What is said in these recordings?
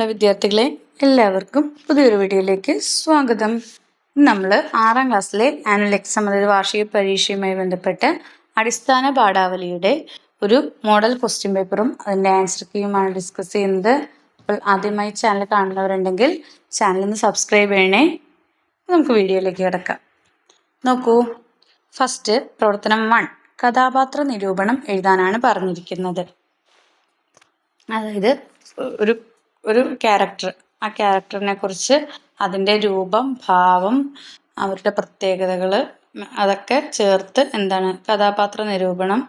പ്രിയമുള്ള വിദ്യാർത്ഥികളെ എല്ലാവർക്കും പുതിയൊരു വീഡിയോയിലേക്ക് സ്വാഗതം. നമ്മൾ ആറാം ക്ലാസ്സിലെ ആനുവൽ എക്സാം അതായത് വാർഷിക പരീക്ഷയുമായി ബന്ധപ്പെട്ട് അടിസ്ഥാന പാഠാവലിയുടെ ഒരു മോഡൽ ക്വസ്റ്റ്യൻ പേപ്പറും അതിന്റെ ആൻസർ കീയുമാണ് ഡിസ്കസ് ചെയ്യുന്നത്. അപ്പോൾ ആദ്യമായി ചാനൽ കാണുന്നവരുണ്ടെങ്കിൽ ചാനൽ ഒന്ന് സബ്സ്ക്രൈബ് ചെയ്യണേ. നമുക്ക് വീഡിയോയിലേക്ക് കിടക്കാം. നോക്കൂ. ഫസ്റ്റ് പ്രവർത്തനം വൺ കഥാപാത്ര നിരൂപണം എഴുതാനാണ് പറഞ്ഞിരിക്കുന്നത്. അതായത് ഒരു ഒരു ക്യാരക്ടർ ആ ക്യാരക്ടറിനെ കുറിച്ച് അതിന്റെ രൂപം ഭാവം അവരുടെ പ്രത്യേകതകൾ അതൊക്കെ ചേർത്ത് എന്താണ് കഥാപാത്ര നിരൂപണം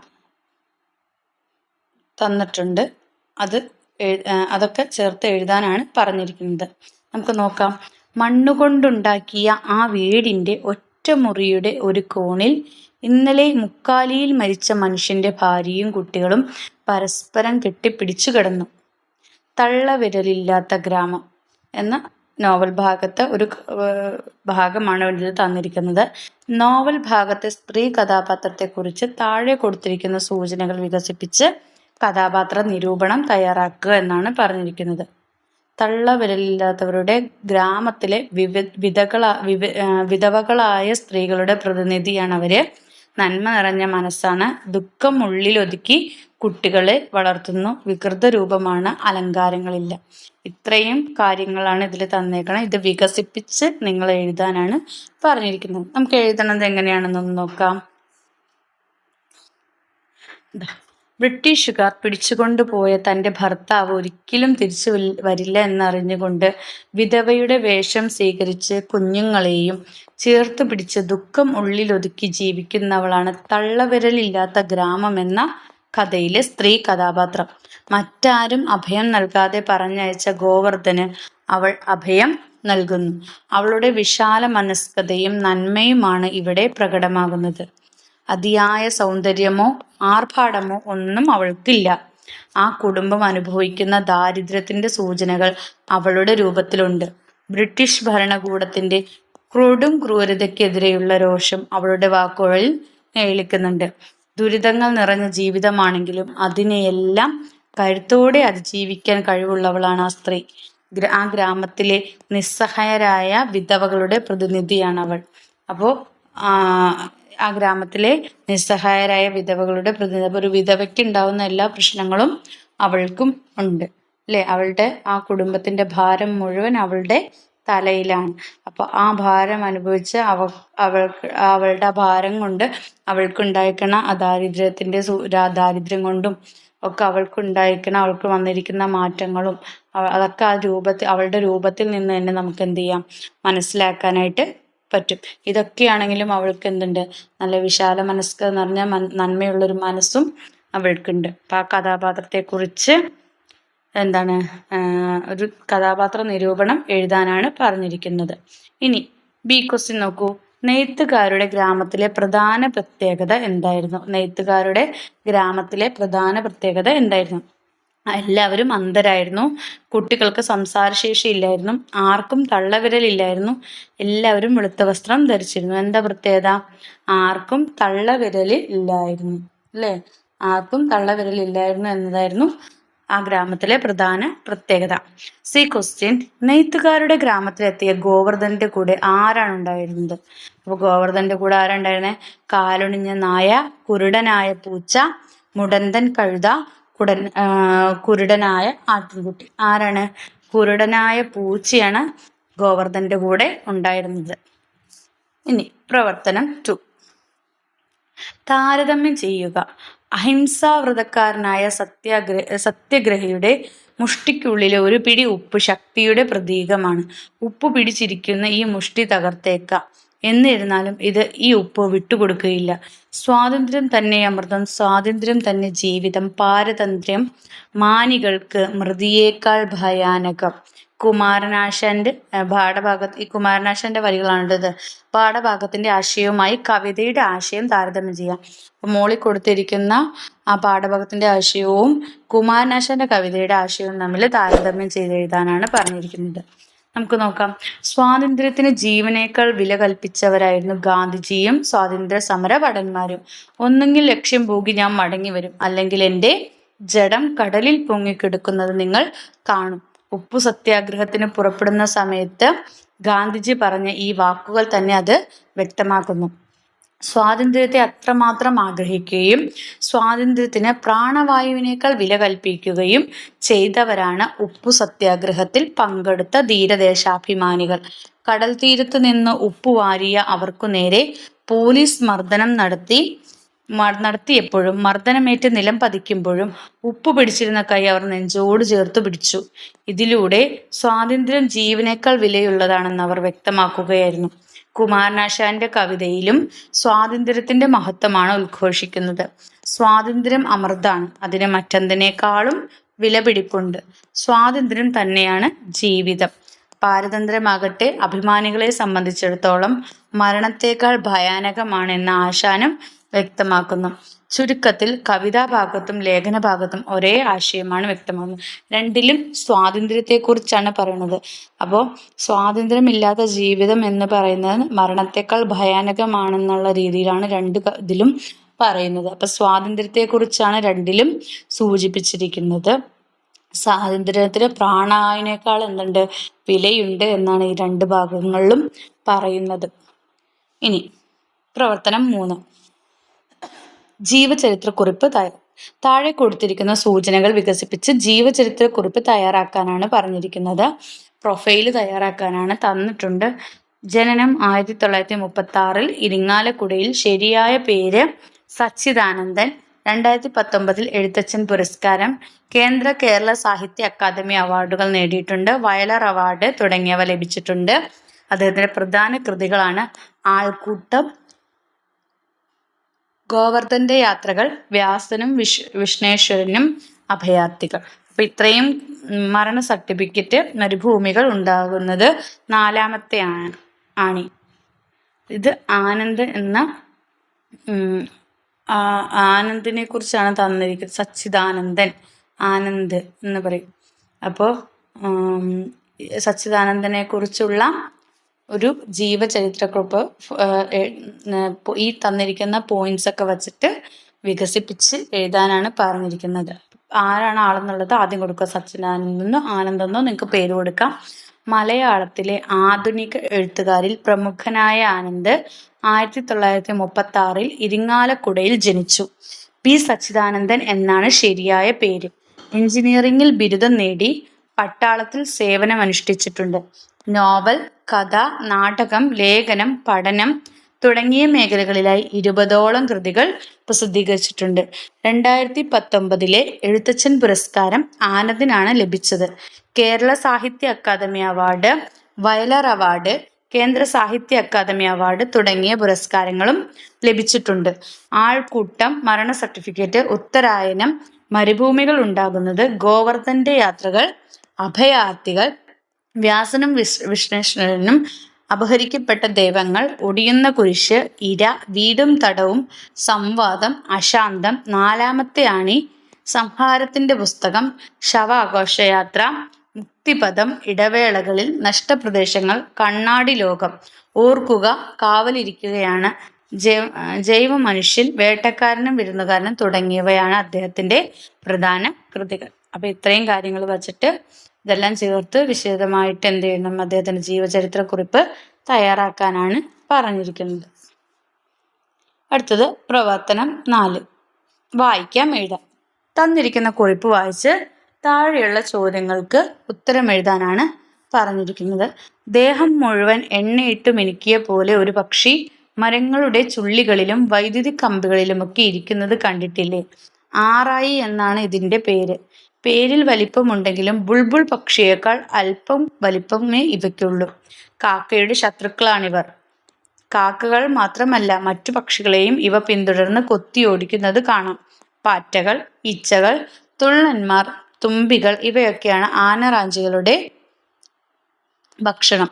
തന്നിട്ടുണ്ട്. അത് അതൊക്കെ ചേർത്ത് എഴുതാനാണ് പറഞ്ഞിരിക്കുന്നത്. നമുക്ക് നോക്കാം. മണ്ണുകൊണ്ടുണ്ടാക്കിയ ആ വീടിന്റെ ഒറ്റമുറിയുടെ ഒരു കോണിൽ ഇന്നലെ മുക്കാലിയിൽ മരിച്ച മനുഷ്യന്റെ ഭാര്യയും കുട്ടികളും പരസ്പരം കെട്ടിപ്പിടിച്ചു കിടന്നു. തള്ളവിരലില്ലാത്ത ഗ്രാമം എന്ന നോവൽ ഭാഗത്ത് ഒരു ഭാഗമാണ് ഇതിൽ തന്നിരിക്കുന്നത്. നോവൽ ഭാഗത്തെ സ്ത്രീ കഥാപാത്രത്തെക്കുറിച്ച് താഴെ കൊടുത്തിരിക്കുന്ന സൂചനകൾ വികസിപ്പിച്ച് കഥാപാത്ര നിരൂപണം തയ്യാറാക്കുക എന്നാണ് പറഞ്ഞിരിക്കുന്നത്. തള്ളവിരലില്ലാത്തവരുടെ ഗ്രാമത്തിലെ വിവിധ വിധകളാ വിവ വിധവകളായ സ്ത്രീകളുടെ പ്രതിനിധിയാണ് അവർ നന്മ നിറഞ്ഞ മനസ്സാണ്. ദുഃഖം ഉള്ളിലൊതുക്കി കുട്ടികളെ വളർത്തുന്നു വികൃത രൂപമാണ് അലങ്കാരങ്ങളില്ല. ഇത്രയും കാര്യങ്ങളാണ് ഇതിൽ തന്നേക്കണം. ഇത് വികസിപ്പിച്ച് നിങ്ങൾ എഴുതാനാണ് പറഞ്ഞിരിക്കുന്നത്. നമുക്ക് എഴുതണത് എങ്ങനെയാണെന്നൊന്ന് നോക്കാം. ബ്രിട്ടീഷുകാർ പിടിച്ചുകൊണ്ടുപോയ തന്റെ ഭർത്താവ് ഒരിക്കലും തിരിച്ചു വരില്ല എന്നറിഞ്ഞുകൊണ്ട് വിധവയുടെ വേഷം സ്വീകരിച്ച് കുഞ്ഞുങ്ങളെയും ചേർത്ത് പിടിച്ച് ദുഃഖം ഉള്ളിലൊതുക്കി ജീവിക്കുന്നവളാണ് തള്ളവിരലില്ലാത്ത ഗ്രാമം എന്ന കഥയിലെ സ്ത്രീ കഥാപാത്രം. മറ്റാരും അഭയം നൽകാതെ പറഞ്ഞയച്ച ഗോവർദ്ധന് അവൾ അഭയം നൽകുന്നു. അവളുടെ വിശാല മനസ്കതയും നന്മയുമാണ് ഇവിടെ പ്രകടമാകുന്നത്. അതിയായ സൗന്ദര്യമോ ആർഭാടമോ ഒന്നും അവൾക്കില്ല. ആ കുടുംബം അനുഭവിക്കുന്ന ദാരിദ്ര്യത്തിന്റെ സൂചനകൾ അവളുടെ രൂപത്തിലുണ്ട്. ബ്രിട്ടീഷ് ഭരണകൂടത്തിന്റെ ക്രൂടും ക്രൂരതയ്ക്കെതിരെയുള്ള രോഷം അവളുടെ വാക്കുകളിൽ കേളിക്കുന്നുണ്ട് ദുരിതങ്ങൾ നിറഞ്ഞ ജീവിതമാണെങ്കിലും അതിനെയെല്ലാം കരുത്തോടെ അതിജീവിക്കാൻ കഴിവുള്ളവളാണ് ആ സ്ത്രീ. ആ ഗ്രാമത്തിലെ നിസ്സഹായരായ വിധവകളുടെ പ്രതിനിധിയാണ് അവൾ അപ്പോൾ ആ ഗ്രാമത്തിലെ നിസ്സഹായരായ വിധവകളുടെ പ്രതിനിധി ഒരു വിധവയ്ക്ക് ഉണ്ടാവുന്ന എല്ലാ പ്രശ്നങ്ങളും അവൾക്കും ഉണ്ട്. അല്ലേ? അവളുടെ ആ കുടുംബത്തിന്റെ ഭാരം മുഴുവൻ അവളുടെ തലയിലാണ്. അപ്പോൾ ആ ഭാരം അനുഭവിച്ച് അവ അവൾക്ക് അവളുടെ ഭാരം കൊണ്ട് അവൾക്കുണ്ടായിരിക്കണ ആ ദാരിദ്ര്യത്തിന്റെ ദാരിദ്ര്യം കൊണ്ടും ഒക്കെ അവൾക്കുണ്ടായിരിക്കണ അവൾക്ക് വന്നിരിക്കുന്ന മാറ്റങ്ങളും അതൊക്കെ ആ രൂപത്തിൽ അവളുടെ രൂപത്തിൽ നിന്ന് തന്നെ നമുക്ക് എന്ത് ചെയ്യാം? മനസ്സിലാക്കാനായിട്ട് പറ്റും. ഇതൊക്കെയാണെങ്കിലും അവൾക്ക് എന്തുണ്ട്? നല്ല വിശാല മനസ്സ് എന്ന് പറഞ്ഞാൽ നന്മയുള്ളൊരു മനസ്സും അവൾക്കുണ്ട്. അപ്പം ആ കഥാപാത്രത്തെക്കുറിച്ച് എന്താണ് ഒരു കഥാപാത്ര നിരൂപണം എഴുതാനാണ് പറഞ്ഞിരിക്കുന്നത്. ഇനി ബി ക്വസ്റ്റ്യൻ നോക്കൂ. നെയ്ത്തുകാരുടെ ഗ്രാമത്തിലെ പ്രധാന പ്രത്യേകത എന്തായിരുന്നു? നെയ്ത്തുകാരുടെ ഗ്രാമത്തിലെ പ്രധാന പ്രത്യേകത എന്തായിരുന്നു? എല്ലാവരും അന്ധരായിരുന്നു. കുട്ടികൾക്ക് സംസാരശേഷി ഇല്ലായിരുന്നു. ആർക്കും തള്ളവിരലില്ലായിരുന്നു. എല്ലാവരും വെളുത്ത വസ്ത്രം ധരിച്ചിരുന്നു. എന്താ പ്രത്യേകത? ആർക്കും തള്ളവിരൽ ഇല്ലായിരുന്നു അല്ലേ? ആർക്കും തള്ളവിരലില്ലായിരുന്നു എന്നതായിരുന്നു ആ ഗ്രാമത്തിലെ പ്രധാന പ്രത്യേകത. സി ക്വസ്റ്റ്യൻ നെയ്ത്തുകാരുടെ ഗ്രാമത്തിലെത്തിയ ഗോവർദ്ധന്റെ കൂടെ ആരാണ് ഉണ്ടായിരുന്നത്? അപ്പോൾ ഗോവർദ്ധന്റെ കൂടെ ആരുണ്ടായിരുന്നത് കാലൊണിഞ്ഞ നായ കുരുടനായ പൂച്ച മുടന്തൻ കഴുത കുടൻ കുരുടനായ ആട്ടിൻകുട്ടി. ആരാണ്? കുരുടനായ പൂച്ചയാണ് ഗോവർദ്ധന്റെ കൂടെ ഉണ്ടായിരുന്നത്. ഇനി പ്രവർത്തനം ടു. താരതമ്യം ചെയ്യുക. അഹിംസാവ്രതക്കാരനായ സത്യാഗ്രഹ സത്യഗ്രഹിയുടെ മുഷ്ടിക്കുള്ളിലെ ഒരു പിടി ഉപ്പ് ശക്തിയുടെ പ്രതീകമാണ്. ഉപ്പ് പിടിച്ചിരിക്കുന്ന ഈ മുഷ്ടി തകർത്തേക്കാം. എന്നിരുന്നാലും ഇത് ഈ ഉപ്പ് വിട്ടുകൊടുക്കുകയില്ല. സ്വാതന്ത്ര്യം തന്നെ അമൃതം സ്വാതന്ത്ര്യം തന്നെ ജീവിതം പാരതന്ത്ര്യം മാനികൾക്ക് മൃതിയേക്കാൾ ഭയാനകം. കുമാരനാശാന്റെ പാഠഭാഗത്ത് ഈ കുമാരനാശാന്റെ വരികളാണിത് പാഠഭാഗത്തിന്റെ ആശയവുമായി കവിതയുടെ ആശയം താരതമ്യം ചെയ്യാം. മോളിൽ കൊടുത്തിരിക്കുന്ന ആ പാഠഭാഗത്തിന്റെ ആശയവും കുമാരനാശാന്റെ കവിതയുടെ ആശയവും തമ്മിൽ താരതമ്യം ചെയ്ത് എഴുതാനാണ് പറഞ്ഞിരിക്കുന്നത്. നമുക്ക് നോക്കാം. സ്വാതന്ത്ര്യത്തിന് ജീവനേക്കാൾ വില കൽപ്പിച്ചവരായിരുന്നു ഗാന്ധിജിയും സ്വാതന്ത്ര്യ സമര ഭടന്മാരും ഒന്നെങ്കിൽ ലക്ഷ്യം പോകി ഞാൻ മടങ്ങി വരും അല്ലെങ്കിൽ എന്റെ ജഡം കടലിൽ പൊങ്ങിക്കെടുക്കുന്നത് നിങ്ങൾ കാണും. ഉപ്പു സത്യാഗ്രഹത്തിന് പുറപ്പെടുന്ന സമയത്ത് ഗാന്ധിജി പറഞ്ഞ ഈ വാക്കുകൾ തന്നെ അത് വ്യക്തമാക്കുന്നു. സ്വാതന്ത്ര്യത്തെ അത്രമാത്രം ആഗ്രഹിക്കുകയും സ്വാതന്ത്ര്യത്തിന് പ്രാണവായുവിനേക്കാൾ വില കൽപ്പിക്കുകയും ചെയ്തവരാണ് ഉപ്പു സത്യാഗ്രഹത്തിൽ പങ്കെടുത്ത ധീരദേശാഭിമാനികൾ. കടൽ തീരത്ത് നിന്ന് ഉപ്പു വാരിയ അവർക്കു നേരെ പോലീസ് മർദ്ദനം നടത്തി നടത്തിയപ്പോഴും മർദ്ദനമേറ്റ് നിലം പതിക്കുമ്പോഴും ഉപ്പ് പിടിച്ചിരുന്ന കൈ അവർ നെഞ്ചോട് ചേർത്ത് പിടിച്ചു. ഇതിലൂടെ സ്വാതന്ത്ര്യം ജീവനേക്കാൾ വിലയുള്ളതാണെന്ന് അവർ വ്യക്തമാക്കുകയായിരുന്നു. കുമാരനാശാന്റെ കവിതയിലും സ്വാതന്ത്ര്യത്തിന്റെ മഹത്വമാണ് ഉദ്ഘോഷിക്കുന്നത്. സ്വാതന്ത്ര്യം അമൃതാണ്. അതിന് മറ്റെന്തിനേക്കാളും വിലപിടിപ്പുണ്ട്. സ്വാതന്ത്ര്യം തന്നെയാണ് ജീവിതം. പാരതന്ത്ര്യമാകട്ടെ അഭിമാനികളെ സംബന്ധിച്ചിടത്തോളം മരണത്തേക്കാൾ ഭയാനകമാണെന്ന ആശാനും വ്യക്തമാക്കുന്നു. ചുരുക്കത്തിൽ കവിതാഭാഗത്തും ലേഖനഭാഗത്തും ഒരേ ആശയമാണ് വ്യക്തമാകുന്നത്. രണ്ടിലും സ്വാതന്ത്ര്യത്തെക്കുറിച്ചാണ് പറയുന്നത്. അപ്പോൾ സ്വാതന്ത്ര്യമില്ലാത്ത ജീവിതം എന്ന് പറയുന്നത് മരണത്തെക്കാൾ ഭയാനകമാണെന്നുള്ള രീതിയിലാണ് രണ്ട് ഇതിലും പറയുന്നത്. അപ്പൊ സ്വാതന്ത്ര്യത്തെക്കുറിച്ചാണ് രണ്ടിലും സൂചിപ്പിച്ചിരിക്കുന്നത്. സ്വാതന്ത്ര്യത്തിന് പ്രാണായനേക്കാൾ എന്തുണ്ട്? വിലയുണ്ട് എന്നാണ് ഈ രണ്ട് ഭാഗങ്ങളിലും പറയുന്നത്. ഇനി പ്രവർത്തനം മൂന്ന്. ജീവചരിത്രക്കുറിപ്പ് തയ്യാർ താഴെ കൊടുത്തിരിക്കുന്ന സൂചനകൾ വികസിപ്പിച്ച് ജീവചരിത്രക്കുറിപ്പ് തയ്യാറാക്കാനാണ് പറഞ്ഞിരിക്കുന്നത്. പ്രൊഫൈൽ തയ്യാറാക്കാനാണ് തന്നിട്ടുണ്ട്. ജനനം ആയിരത്തി തൊള്ളായിരത്തി മുപ്പത്തി ആറിൽ ഇരിങ്ങാലക്കുടയിൽ ശരിയായ പേര് സച്ചിദാനന്ദൻ. രണ്ടായിരത്തി പത്തൊമ്പതിൽ എഴുത്തച്ഛൻ പുരസ്കാരം. കേന്ദ്ര കേരള സാഹിത്യ അക്കാദമി അവാർഡുകൾ നേടിയിട്ടുണ്ട്. വയലർ അവാർഡ് തുടങ്ങിയവ ലഭിച്ചിട്ടുണ്ട്. അദ്ദേഹത്തിന്റെ പ്രധാന കൃതികളാണ് ആൾക്കൂട്ടം ഗോവർദ്ധന്റെ യാത്രകൾ വ്യാസനും വിഷ് വിഷ്ണേശ്വരനും അഭയാർത്ഥികൾ. അപ്പൊ ഇത്രയും മരണ സർട്ടിഫിക്കറ്റ് മരുഭൂമികൾ ഉണ്ടാകുന്നത് നാലാമത്തെ ആണി. ഇത് ആനന്ദ് എന്ന ആനന്ദിനെ കുറിച്ചാണ് തന്നിരിക്കുന്നത്. സച്ചിദാനന്ദൻ ആനന്ദ് എന്ന് പറയും. അപ്പോൾ സച്ചിദാനന്ദനെ കുറിച്ചുള്ള ഒരു ജീവചരിത്രക്കുറിപ്പ് ഈ തന്നിരിക്കുന്ന പോയിന്റ്സ് ഒക്കെ വച്ചിട്ട് വികസിപ്പിച്ച് എഴുതാനാണ് പറഞ്ഞിരിക്കുന്നത്. ആരാണ് ആളെന്നുള്ളത് ആദ്യം കൊടുക്കുക. സച്ചിനാനന്ദെന്നോ ആനന്ദെന്നോ നിങ്ങൾക്ക് പേര് കൊടുക്കാം. മലയാളത്തിലെ ആധുനിക എഴുത്തുകാരിൽ പ്രമുഖനായ ആനന്ദ് ആയിരത്തി തൊള്ളായിരത്തി മുപ്പത്തി ആറിൽ ഇരിങ്ങാലക്കുടയിൽ ജനിച്ചു. പി. സച്ചിദാനന്ദൻ എന്നാണ് ശരിയായ പേര്. എഞ്ചിനീയറിംഗിൽ ബിരുദം നേടി പട്ടാളത്തിൽ സേവനമനുഷ്ഠിച്ചിട്ടുണ്ട്. നോവൽ കഥ നാടകം ലേഖനം പഠനം തുടങ്ങിയ മേഖലകളിലായി ഇരുപതോളം കൃതികൾ പ്രസിദ്ധീകരിച്ചിട്ടുണ്ട്. രണ്ടായിരത്തി പത്തൊമ്പതിലെ എഴുത്തച്ഛൻ പുരസ്കാരം ആനന്ദിനാണ് ലഭിച്ചത്. കേരള സാഹിത്യ അക്കാദമി അവാർഡ് വയലാർ അവാർഡ് കേന്ദ്ര സാഹിത്യ അക്കാദമി അവാർഡ് തുടങ്ങിയ പുരസ്കാരങ്ങളും ലഭിച്ചിട്ടുണ്ട്. ആൾക്കൂട്ടം മരണ സർട്ടിഫിക്കറ്റ് ഉത്തരായനം മരുഭൂമികൾ ഉണ്ടാകുന്നത് ഗോവർദ്ധന്റെ യാത്രകൾ അഭയാർത്ഥികൾ വ്യാസനും വിശ് വിഷ്ണേശ്വരനും അപഹരിക്കപ്പെട്ട ദൈവങ്ങൾ ഒടിയുന്ന കുരിശ് ഇര വീടും തടവും സംവാദം അശാന്തം നാലാമത്തെ ആണി സംഹാരത്തിന്റെ പുസ്തകം ശവാഘോഷയാത്ര മുക്തിപദം ഇടവേളകളിൽ നഷ്ടപ്രദേശങ്ങൾ കണ്ണാടി ലോകം. ഓർക്കുക കാവലിരിക്കുകയാണ് ജൈവ ജൈവ മനുഷ്യൻ വേട്ടക്കാരനും വിരുന്നുകാരനും തുടങ്ങിയവയാണ് അദ്ദേഹത്തിന്റെ പ്രധാന കൃതികൾ. അപ്പൊ ഇത്രയും കാര്യങ്ങൾ വച്ചിട്ട് ഇതെല്ലാം ചേർത്ത് വിശദമായിട്ട് എന്ത് ചെയ്യണം? അദ്ദേഹത്തിന്റെ ജീവചരിത്രക്കുറിപ്പ് തയ്യാറാക്കാനാണ് പറഞ്ഞിരിക്കുന്നത്. അടുത്തത് പ്രവർത്തനം നാല്. വായിക്കാം എഴുതാം. തന്നിരിക്കുന്ന കുറിപ്പ് വായിച്ച് താഴെയുള്ള ചോദ്യങ്ങൾക്ക് ഉത്തരം എഴുതാനാണ് പറഞ്ഞിരിക്കുന്നത്. ദേഹം മുഴുവൻ എണ്ണയിട്ട് മിനുക്കിയ പോലെ ഒരു പക്ഷി മരങ്ങളുടെ ചുള്ളികളിലും വൈദ്യുതി കമ്പികളിലുമൊക്കെ ഇരിക്കുന്നത് കണ്ടിട്ടില്ലേ? ആറായി എന്നാണ് ഇതിന്റെ പേര്. പേരിൽ വലിപ്പമുണ്ടെങ്കിലും ബുൾബുൾ പക്ഷിയേക്കാൾ അല്പം വലിപ്പമേ ഇവയ്ക്കുള്ളൂ. കാക്കയുടെ ശത്രുക്കളാണിവർ. കാക്കകൾ മാത്രമല്ല മറ്റു പക്ഷികളെയും ഇവ പിന്തുടർന്ന് കൊത്തി കൊത്തിയോടിക്കുന്നത് കാണാം. പാറ്റകൾ ഈച്ചകൾ തുള്ളന്മാർ തുമ്പികൾ ഇവയൊക്കെയാണ് ആനറാഞ്ചികളുടെ ഭക്ഷണം.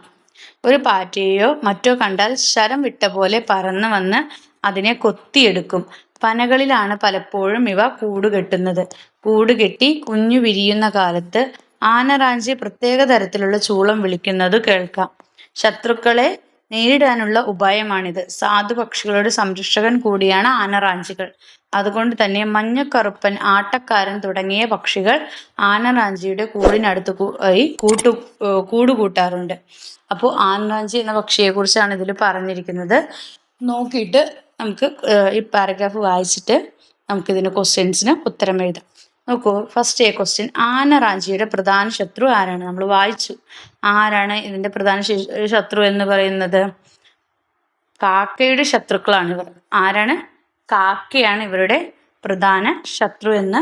ഒരു പാറ്റയെയോ മറ്റോ കണ്ടാൽ ശരം വിട്ട പോലെ പറന്നു വന്ന് അതിനെ കൊത്തിയെടുക്കും. പനകളിലാണ് പലപ്പോഴും ഇവ കൂടുകെട്ടുന്നത്. കൂടുകെട്ടി കുഞ്ഞു വിരിയുന്ന കാലത്ത് ആനറാഞ്ചി പ്രത്യേക തരത്തിലുള്ള ചൂളം വിളിക്കുന്നത് കേൾക്കാം. ശത്രുക്കളെ നേരിടാനുള്ള ഉപായമാണിത്. സാധു പക്ഷികളുടെ സംരക്ഷകൻ കൂടിയാണ് ആനറാഞ്ചികൾ. അതുകൊണ്ട് തന്നെ മഞ്ഞക്കറുപ്പൻ ആട്ടക്കാരൻ തുടങ്ങിയ പക്ഷികൾ ആനറാഞ്ചിയുടെ കൂടിനടുത്ത് ആയി കൂട്ടു കൂടുകൂട്ടാറുണ്ട്. അപ്പോൾ ആനറാഞ്ചി എന്ന പക്ഷിയെക്കുറിച്ചാണ് ഇതിൽ പറഞ്ഞിരിക്കുന്നത്. നോക്കിയിട്ട് നമുക്ക് ഈ പാരഗ്രാഫ് വായിച്ചിട്ട് നമുക്കിതിന് ക്വസ്റ്റ്യൻസിന് ഉത്തരം എഴുതാം. നോക്കൂ ഫസ്റ്റ് എ ക്വസ്റ്റ്യൻ ആനറാഞ്ചിയുടെ പ്രധാന ശത്രു ആരാണ്? നമ്മൾ വായിച്ചു. ആരാണ് ഇതിന്റെ പ്രധാന ശത്രു എന്ന് പറയുന്നത്? കാക്കയുടെ ശത്രുക്കളാണ് ഇവർ. ആരാണ്? കാക്കയാണ് ഇവരുടെ പ്രധാന ശത്രു എന്ന്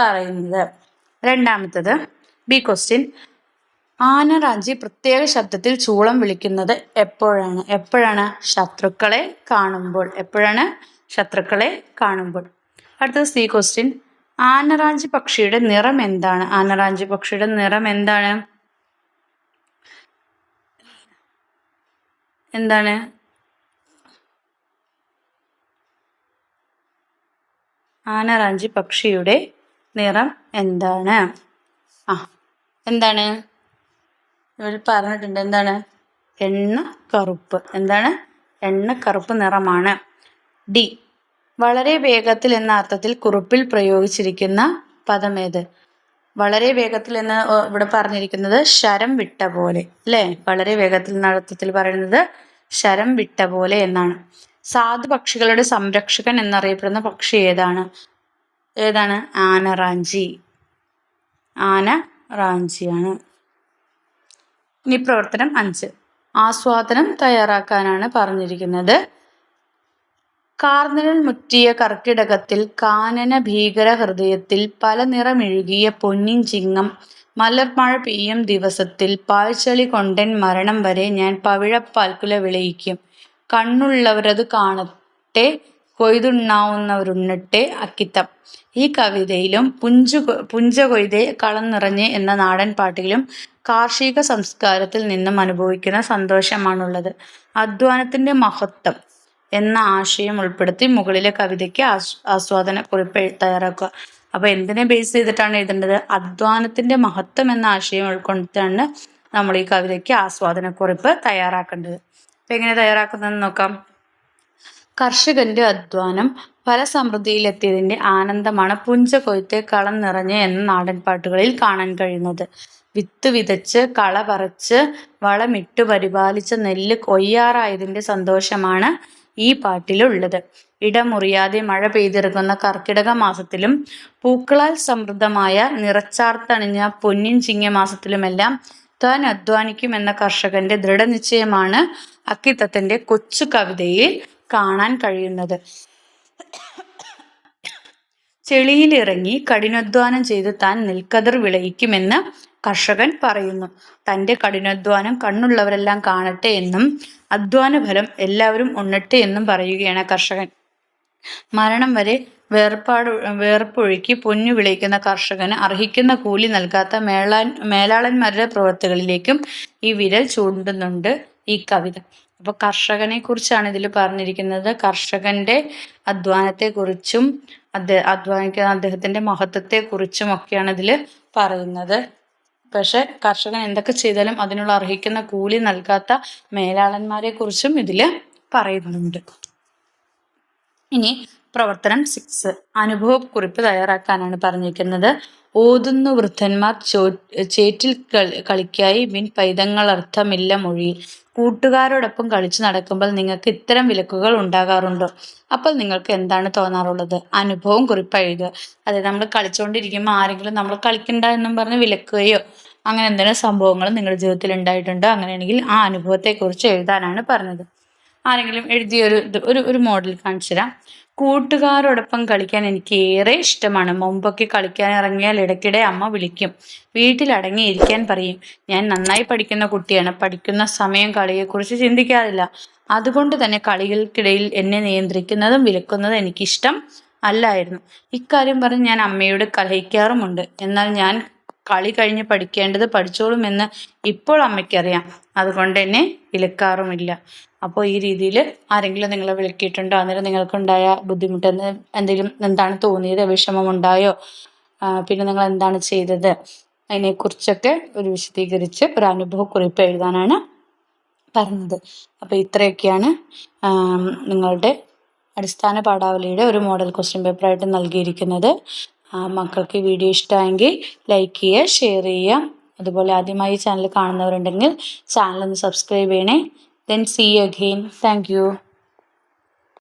പറയുന്നത്. രണ്ടാമത്തത് ബി ക്വസ്റ്റ്യൻ ആനറാഞ്ചി പ്രത്യേക ശബ്ദത്തിൽ ചൂളം വിളിക്കുന്നത് എപ്പോഴാണ്? എപ്പോഴാണ് ശത്രുക്കളെ കാണുമ്പോൾ? എപ്പോഴാണ് ശത്രുക്കളെ കാണുമ്പോൾ? അടുത്തത് സി ക്വസ്റ്റ്യൻ ആനറാഞ്ചി പക്ഷിയുടെ നിറം എന്താണ്? ആനറാഞ്ചി പക്ഷിയുടെ നിറം എന്താണ്? എന്താണ്? ആനറാഞ്ചി പക്ഷിയുടെ നിറം എന്താണ്? ആ എന്താണ്? ഇവർ പറഞ്ഞിട്ടുണ്ട് എന്താണ്? എണ്ണ കറുപ്പ്. എന്താണ്? എണ്ണ കറുപ്പ് നിറമാണ്. ഡി. വളരെ വേഗത്തിൽ എന്ന അർത്ഥത്തിൽ കുറിപ്പിൽ പ്രയോഗിച്ചിരിക്കുന്ന പദം പദമേത് വളരെ വേഗത്തിൽ എന്ന് ഇവിടെ പറഞ്ഞിരിക്കുന്നത് ശരം വിട്ട പോലെ അല്ലേ? വളരെ വേഗത്തിൽ എന്ന അർത്ഥത്തിൽ പറയുന്നത് ശരം വിട്ട പോലെ എന്നാണ്. സാധു പക്ഷികളുടെ സംരക്ഷകൻ എന്നറിയപ്പെടുന്ന പക്ഷി ഏതാണ്? ഏതാണ്? ആന റാഞ്ചി. ആന റാഞ്ചിയാണ്. ഇനി പ്രവർത്തനം അഞ്ച്. ആസ്വാദനം തയ്യാറാക്കാനാണ് പറഞ്ഞിരിക്കുന്നത്. കാർനിഴൽ മുറ്റിയ കർക്കിടകത്തിൽ കാനന ഭീകര ഹൃദയത്തിൽ പല നിറമെഴുകിയ പൊന്നിൻ ചിങ്ങം മലർമഴ പെയ്യും ദിവസത്തിൽ പാഴ്ചളി കൊണ്ടൻ മരണം വരെ ഞാൻ പവിഴപ്പാൽക്കുല വിളയിക്കും. കണ്ണുള്ളവരത് കാണട്ടെ കൊയ്തുണ്ണാവുന്നവരുണ്ണട്ടെ അക്കിത്തം. ഈ കവിതയിലും പുഞ്ചു പുഞ്ച കൊയ്തേ കളം നിറഞ്ഞ് എന്ന നാടൻ പാട്ടിലും കാർഷിക സംസ്കാരത്തിൽ നിന്നും അനുഭവിക്കുന്ന സന്തോഷമാണുള്ളത്. അധ്വാനത്തിന്റെ മഹത്വം എന്ന ആശയം ഉൾപ്പെടുത്തി മുകളിലെ കവിതയ്ക്ക് ആസ്വാദന കുറിപ്പ് തയ്യാറാക്കുക. അപ്പൊ എന്തിനെ ബേസ് ചെയ്തിട്ടാണ് എഴുതേണ്ടത്? അധ്വാനത്തിന്റെ മഹത്വം എന്ന ആശയം ഉൾക്കൊണ്ടിട്ടാണ് നമ്മൾ ഈ കവിതയ്ക്ക് ആസ്വാദന കുറിപ്പ് തയ്യാറാക്കേണ്ടത്. അപ്പൊ എങ്ങനെ തയ്യാറാക്കുന്നതെന്ന് നോക്കാം. കർഷകന്റെ അധ്വാനം ഫലസമൃദ്ധിയിലെത്തിയതിന്റെ ആനന്ദമാണ് പുഞ്ച കൊയ്ത്ത് കളം നിറഞ്ഞ് എന്ന നാടൻ പാട്ടുകളിൽ കാണാൻ കഴിയുന്നത്. വിത്ത് വിതച്ച് കള പറിച്ച് വളമിട്ട് പരിപാലിച്ച നെല്ല് കൊയ്യാറായതിന്റെ സന്തോഷമാണ് ഈ പാട്ടിലുള്ളത്. ഇടമുറിയാതെ മഴ പെയ്തിറങ്ങുന്ന കർക്കിടക മാസത്തിലും പൂക്കളാൽ സമൃദ്ധമായ നിറച്ചാർത്തണിഞ്ഞ പൊന്നിൻ ചിങ്ങ മാസത്തിലുമെല്ലാം താൻ അധ്വാനിക്കുമെന്ന കർഷകന്റെ ദൃഢനിശ്ചയമാണ് അക്കിത്തത്തിന്റെ കൊച്ചു കവിതയിൽ കാണാൻ കഴിയുന്നത്. ചെളിയിലിറങ്ങി കഠിനാധ്വാനം ചെയ്ത് താൻ നെൽക്കതിർ വിളയിക്കുമെന്ന് കർഷകൻ പറയുന്നു. തന്റെ കഠിനാധ്വാനം കണ്ണുള്ളവരെല്ലാം കാണട്ടെ എന്നും അധ്വാന ഫലം എല്ലാവരും ഉണ്ണട്ടെ എന്നും പറയുകയാണ് കർഷകൻ. മരണം വരെ വേർപാട് വേർപ്പൊഴുക്കി പൊന്നു വിളയിക്കുന്ന കർഷകന് അർഹിക്കുന്ന കൂലി നൽകാത്ത മേളാൻ മേലാളന്മാരുടെ പ്രവൃത്തികളിലേക്കും ഈ വിരൽ ചൂണ്ടുന്നുണ്ട്. ഈ കവിത. അപ്പോൾ കർഷകനെ കുറിച്ചാണ് ഇതിൽ പറഞ്ഞിരിക്കുന്നത്. കർഷകന്റെ അധ്വാനത്തെക്കുറിച്ചും അദ്ദേഹം അധ്വാനിക്കുന്ന അദ്ദേഹത്തിന്റെ മഹത്വത്തെക്കുറിച്ചും ഒക്കെയാണ് ഇതിൽ പറയുന്നത്. പക്ഷെ കർഷകൻ എന്തൊക്കെ ചെയ്താലും അതിനുള്ള അർഹിക്കുന്ന കൂലി നൽകാത്ത മേലാളന്മാരെ കുറിച്ചും ഇതിൽ പറയുന്നുണ്ട്. ഇനി പ്രവർത്തനം സിക്സ് അനുഭവക്കുറിപ്പ് തയ്യാറാക്കാനാണ് പറഞ്ഞിരിക്കുന്നത്. ഓതുന്നു വൃദ്ധന്മാർ ചോ ചേറ്റിൽ കളിക്കായി വിൻ പൈതങ്ങളർത്ഥമില്ല മൊഴി കൂട്ടുകാരോടൊപ്പം കളിച്ചു നടക്കുമ്പോൾ നിങ്ങൾക്ക് ഇത്തരം വിലക്കുകൾ ഉണ്ടാകാറുണ്ടോ? അപ്പോൾ നിങ്ങൾക്ക് എന്താണ് തോന്നാറുള്ളത്? അനുഭവം കുറിപ്പ് എഴുതുക അതായത് നമ്മൾ കളിച്ചുകൊണ്ടിരിക്കുമ്പോൾ ആരെങ്കിലും നമ്മൾ കളിക്കണ്ട എന്നും പറഞ്ഞ് വിലക്കുകയോ അങ്ങനെ എന്തെങ്കിലും സംഭവങ്ങൾ നിങ്ങളുടെ ജീവിതത്തിൽ ഉണ്ടായിട്ടുണ്ടോ? അങ്ങനെയാണെങ്കിൽ ആ അനുഭവത്തെക്കുറിച്ച് എഴുതാനാണ് പറഞ്ഞത്. ആരെങ്കിലും എഴുതിയൊരു ഒരു ഒരു മോഡൽ കാണിച്ചു തരാം കൂട്ടുകാരോടൊപ്പം കളിക്കാൻ എനിക്ക് ഏറെ ഇഷ്ടമാണ്. മുമ്പൊക്കെ കളിക്കാൻ ഇറങ്ങിയാൽ ഇടയ്ക്കിടെ അമ്മ വിളിക്കും. വീട്ടിൽ അടങ്ങിയിരിക്കാൻ പറയും. ഞാൻ നന്നായി പഠിക്കുന്ന കുട്ടിയാണ്. പഠിക്കുന്ന സമയം കളിയെക്കുറിച്ച് ചിന്തിക്കാറില്ല. അതുകൊണ്ട് തന്നെ കളികൾക്കിടയിൽ എന്നെ നിയന്ത്രിക്കുന്നതും വിലക്കുന്നതും എനിക്കിഷ്ടം അല്ലായിരുന്നു. ഇക്കാര്യം പറഞ്ഞ് ഞാൻ അമ്മയോട് കലഹിക്കാറുമുണ്ട്. എന്നാൽ ഞാൻ കളി കഴിഞ്ഞ് പഠിക്കേണ്ടത് പഠിച്ചോളുമെന്ന് ഇപ്പോൾ അമ്മയ്ക്കറിയാം. അതുകൊണ്ട് തന്നെ വിലക്കാറുമില്ല. അപ്പോൾ ഈ രീതിയിൽ ആരെങ്കിലും നിങ്ങളെ വിളിക്കിയിട്ടുണ്ടോ അന്നേരം നിങ്ങൾക്കുണ്ടായ ബുദ്ധിമുട്ട് എന്തെങ്കിലും എന്താണ് തോന്നിയത്? വിഷമമുണ്ടായോ? പിന്നെ നിങ്ങൾ എന്താണ് ചെയ്തത്? അതിനെക്കുറിച്ചൊക്കെ ഒരു വിശദീകരിച്ച് ഒരു അനുഭവക്കുറിപ്പ് എഴുതാനാണ് പറഞ്ഞത്. അപ്പോൾ ഇത്രയൊക്കെയാണ് നിങ്ങളുടെ അടിസ്ഥാന പാഠാവലിയുടെ ഒരു മോഡൽ ക്വസ്റ്റ്യൻ പേപ്പറായിട്ട് നൽകിയിരിക്കുന്നത്. മക്കൾക്ക് വീഡിയോ ഇഷ്ടമായെങ്കിൽ ലൈക്ക് ചെയ്യുക ഷെയർ ചെയ്യുക. അതുപോലെ ആദ്യമായി ചാനൽ കാണുന്നവരുണ്ടെങ്കിൽ ചാനൽ ഒന്ന് സബ്സ്ക്രൈബ് ചെയ്യണേ. Then see again thank